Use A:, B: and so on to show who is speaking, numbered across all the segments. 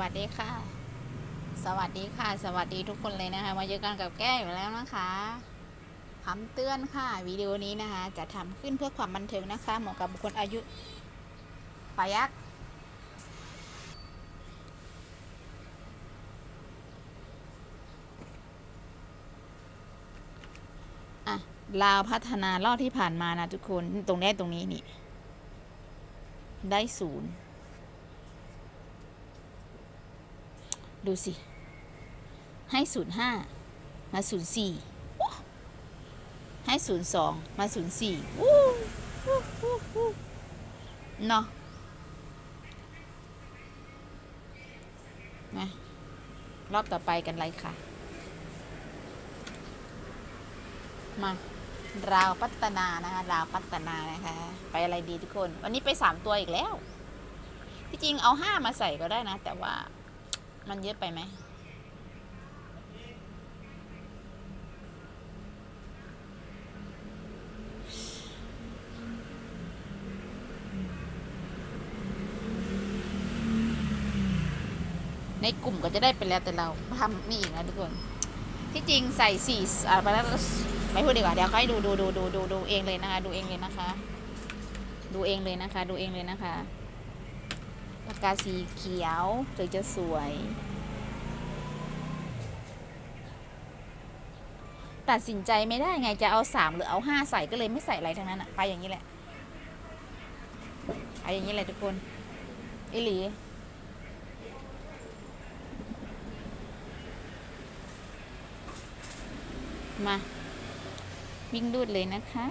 A: วัสดีค่ะ สวัสดีค่ะ สวัสดีทุกคนเลยนะคะ มาเจอกันกับแก้อยู่แล้วนะคะคำเตือนค่ะวิดีโอนี้นะคะ จะทำขึ้นเพื่อความบันเทิงนะคะ เหมาะกับบุคคลอายุปายักอะลาวพัฒนารอบที่ผ่านมานะทุกคนตรงนี้ตรงนี้นี่ ได้ศูนย์ ดูสิ ให้ศูนย์ห้ามาศูนย์สี่ให้ศูนย์สองมาศูนย์สี่เนาะมารอบต่อไปกันเลยค่ะ มาราวพัฒนานะคะ ราวพัฒนานะคะ ไปอะไรดีทุกคน วันนี้ไปสามตัวอีกแล้ว ที่จริงเอาห้ามาใส่ก็ได้นะ แต่ว่า มันเยอะไปไหม ในกลุ่มก็จะได้ไปแล้วแต่เราทำนี่อีกนะทุกคน ที่จริงใส่สี่อ่าไปแล้วไม่พูดดีกว่า เดี๋ยวให้ดูดูดูดูดูดูเองเลยนะคะ ดูเองเลยนะคะ ดูเองเลยนะคะ ดูเองเลยนะคะ ปากกาสีเขียวถึงจะสวย ตัดสินใจไม่ได้ไงจะเอาสามหรือเอาห้าใส่ก็เลยไม่ใส่อะไรทั้งนั้นอะไปอย่างนี้แหละไปอย่างนี้แหละทุกคนอิหลีมาวิ่งดูดเลยนะคะ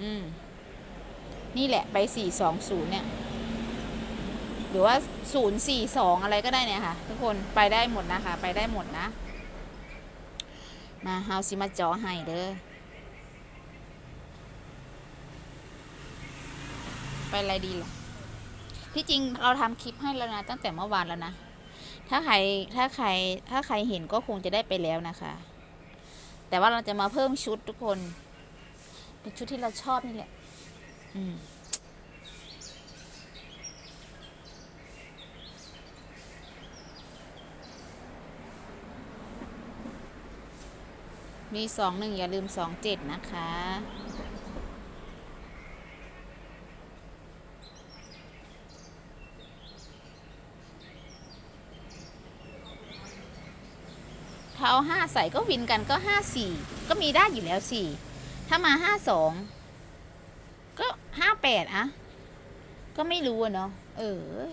A: อืม นี่แหละไปสี่สองศูนย์เนี่ย หรือว่าศูนย์สี่สองอะไรก็ได้เนี่ยค่ะ ทุกคนไปได้หมดนะคะ ไปได้หมดนะ มาเฮาสิมาจอให้เด้อไปอะไรดีล่ะ ที่จริงเราทำคลิปให้แล้วนะ ตั้งแต่เมื่อวานแล้วนะ ถ้าใครถ้าใครถ้าใครเห็นก็คงจะได้ไปแล้วนะคะ แต่ว่าเราจะมาเพิ่มชุดทุกคน เป็นชุดที่เราชอบนี่แหละ มีสองหนึ่งอย่าลืมสองเจ็ดนะคะ ถ้าเอาห้าใส่ก็วินกันก็ห้าสี่ก็มีได้อยู่แล้วสี่ ถ้ามาห้าสอง ห้าแปดอะก็ไม่รู้อะเนาะเออ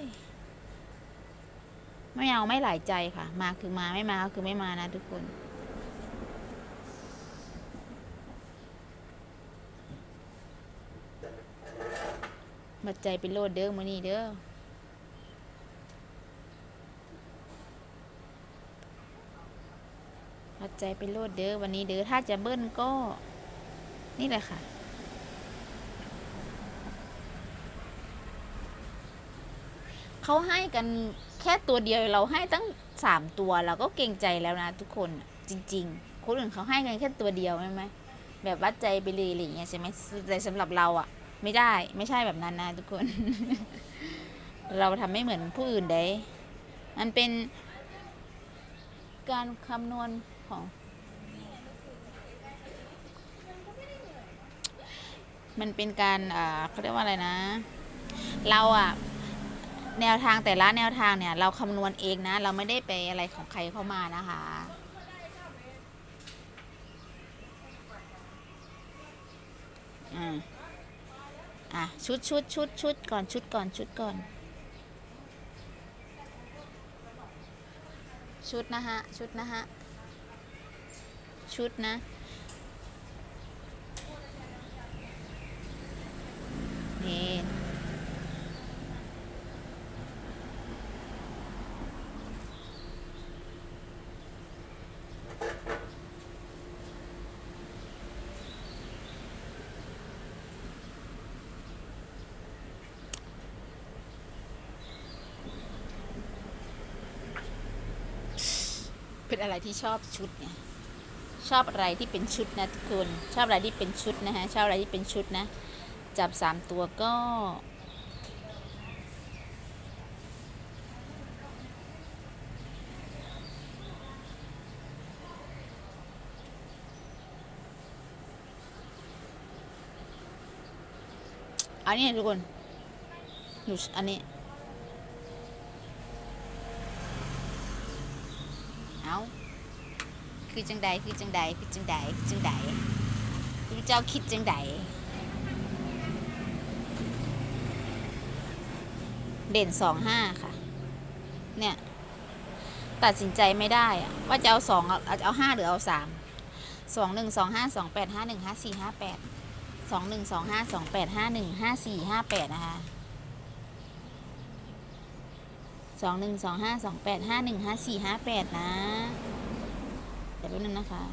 A: ไม่เอาไม่หลายใจค่ะ มาคือมาไม่มาก็คือไม่มานะทุกคนบัดใจเป็นโลดเด้อมือนี้เด้อบัดใจเป็นโลดเด้อวันนี้เด้อถ้าจะเบิ้ลก็ นี่แหละค่ะ เขาให้กันแค่ตัวเดียวเราให้ตั้งสามตัวเราก็เกรงใจแล้วนะทุกคนจริง ๆ คนอื่นเขาให้กันแค่ตัวเดียวใช่ไหมแบบวัดใจไปเลยอะไรอย่างเงี้ยใช่ไหมแต่สำหรับเราอะไม่ได้ไม่ใช่แบบนั้นนะทุกคน เราทำไม่เหมือนผู้อื่นได้ มันเป็นการคำนวณของ มันเป็นการอ่าเขาเรียกว่าอะไรนะ เราอะ แนวทางแต่ละแนวทางเนี่ย เราคำนวณเองนะ เราไม่ได้ไปอะไรของใครเข้ามานะคะอ่าอะชุดชุดชุดชุดก่อนชุดก่อนชุดก่อน ชุดนะฮะ ชุดนะฮะ ชุดนะ นี่ เป็นอะไรที่ชอบชุดเนี่ยชอบอะไรที่เป็นชุดนะทุกคนชอบอะไรที่เป็นชุดนะฮะชอบอะไรที่เป็นชุดนะ จับสามตัวก็อันนี้ทุกคนหนูอันนี้ เอาคือจังใดคือจังใดคือจังใดคือจังใดคือเจ้าคิดจังใดเด่นสองห้าค่ะ เนี่ย ตัดสินใจไม่ได้อะว่าจะเอาสองเอาเอาเอาห้าหรือเอาสามสองหนึ่งสองห้าสองแปดห้าหนึ่งห้าสี่ห้าแปดสองหนึ่งสองห้าสองแปดห้าหนึ่งห้าสี่ห้าแปดนะคะ สองหนึ่งสองห้าสองแปดห้าหนึ่งห้าสี่ห้าแปดนะเดี๋ยวแป๊บนึงนะคะ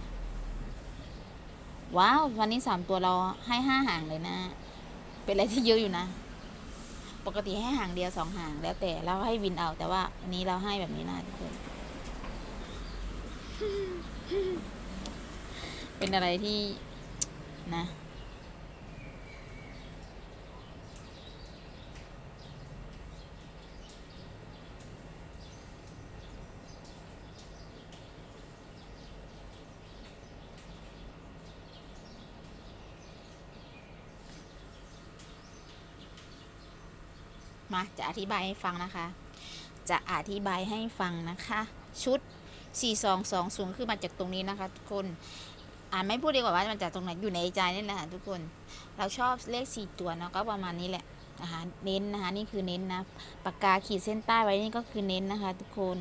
A: ว้าว วันนี้สามตัวเราให้ห้าหางเลยนะ เป็นอะไรที่เยอะอยู่นะ ปกติให้หางเดียวสองหาง แล้วแต่เราให้วินเอา แต่ว่าอันนี้เราให้แบบนี้นะทุกคน เป็นอะไรที่นะ มาจะอธิบายให้ฟังนะคะ จะอธิบายให้ฟังนะคะ ชุด 4220 คือมาจากตรงนี้นะคะทุกคนอ่านไม่พูดดีกว่าว่ามันจากตรงไหนอยู่ในใจนี่แหละค่ะทุกคน เราชอบเลข 4 ตัวเนาะก็ประมาณนี้แหละนะคะเน้นนะคะนี่คือเน้นนะปากกาขีดเส้นใต้ไว้นี่ก็คือเน้นนะคะ ทุกคน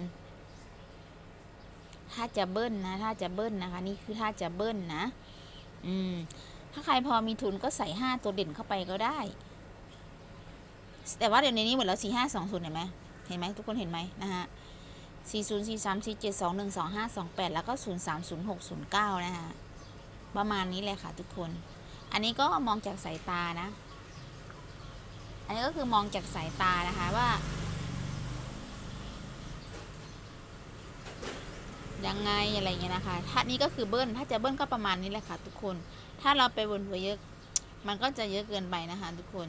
A: ถ้าจะเบิ้ลนะ ถ้าจะเบิ้ลนะคะ นี่คือถ้าจะเบิ้ลนะ อืมถ้าใครพอมีทุนก็ใส่5ตัวเด่นเข้าไปก็ได้ แต่ว่าเดี๋ยวในนี้หมดแล้วสี่ห้าสองศูนย์เห็นไหมเห็นไหมทุกคนเห็นไหมนะฮะสี่ศูนย์สี่สามสี่เจ็ดสองหนึ่งสองห้าสองแปดแล้วก็ศูนย์สามศูนย์หกศูนย์เก้านะฮะประมาณนี้เลยค่ะทุกคน อันนี้ก็มองจากสายตานะ อันนี้ก็คือมองจากสายตานะคะว่า ยังไงอะไรเงี้ยนะคะ ถ้านี้ก็คือเบิ้ล ถ้าจะเบิ้ลก็ประมาณนี้แหละค่ะ ทุกคน ถ้าเราไปวนไปเยอะ มันก็จะเยอะเกินไปนะคะ ทุกคน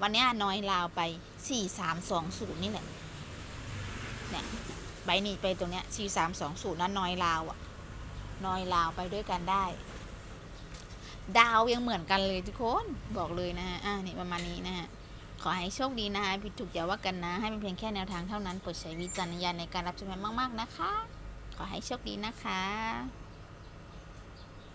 A: วันนี้น้อยลาวไปสี่สามสองศูนย์นี่แหละเนี่ยใบนี้ไปตรงเนี้ยสี่สามสองศูนย์นั้นน้อยลาวอะน้อยลาวไปด้วยกันได้ ดาวยังเหมือนกันเลยทุกคนบอกเลยนะฮะอ่านี่ประมาณนี้นะฮะขอให้โชคดีนะคะผิดถูกอย่าว่ากันนะ ให้เป็นเพียงแค่แนวทางเท่านั้นโปรดใช้วิจารณญาณในการรับชมมาก ๆ นะคะ ขอให้โชคดีนะคะ